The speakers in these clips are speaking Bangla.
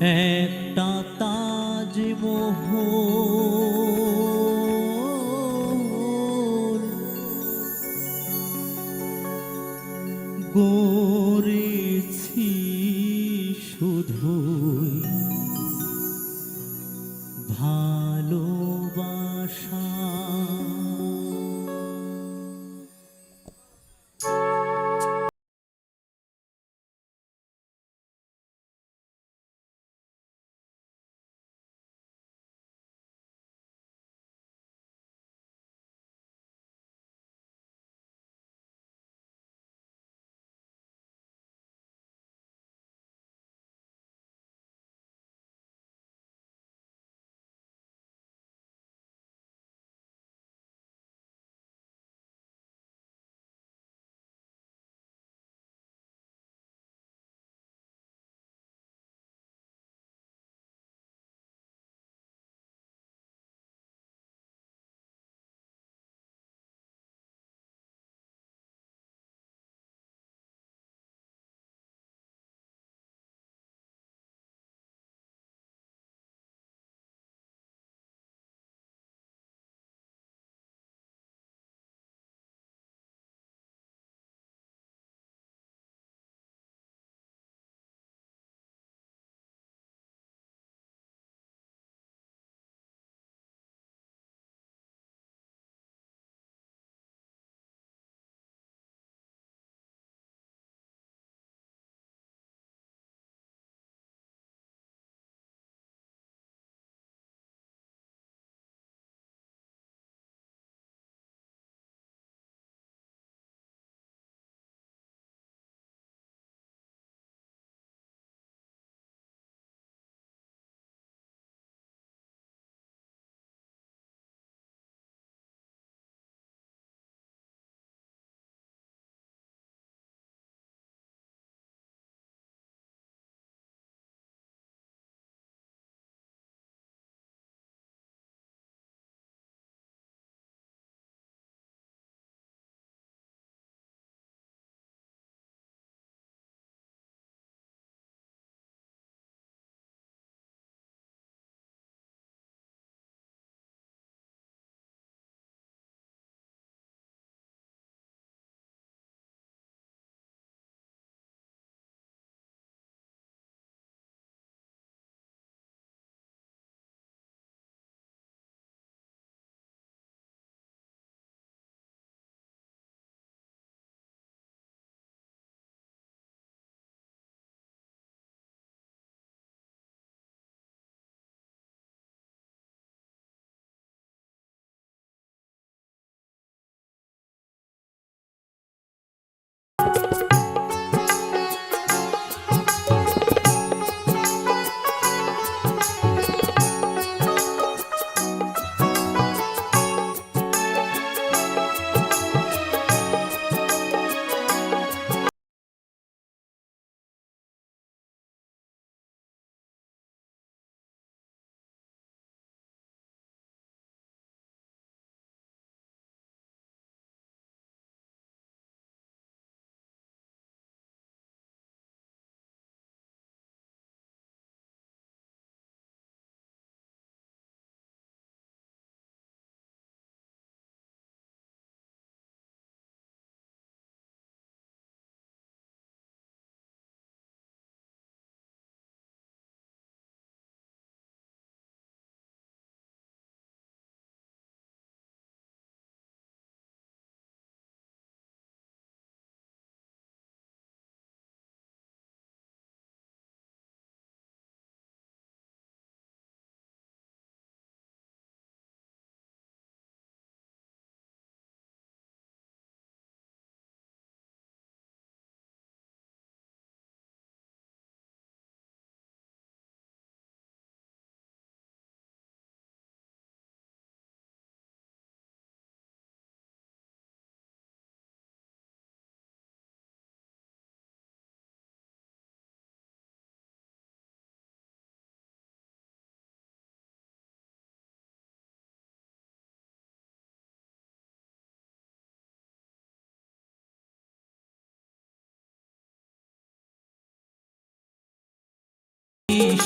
একটা তাজমহল গড়েছি শুধুই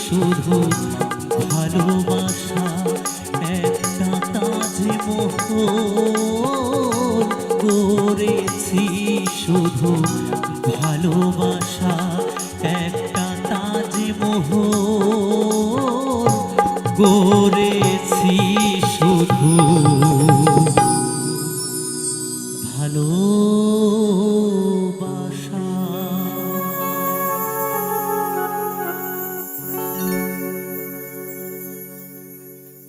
শুধু ভালোবাসা একটা তাজ মোহন করেছি শুধু ভালোবাসা একটা তাজ মোহন করেছি শুধু ভালো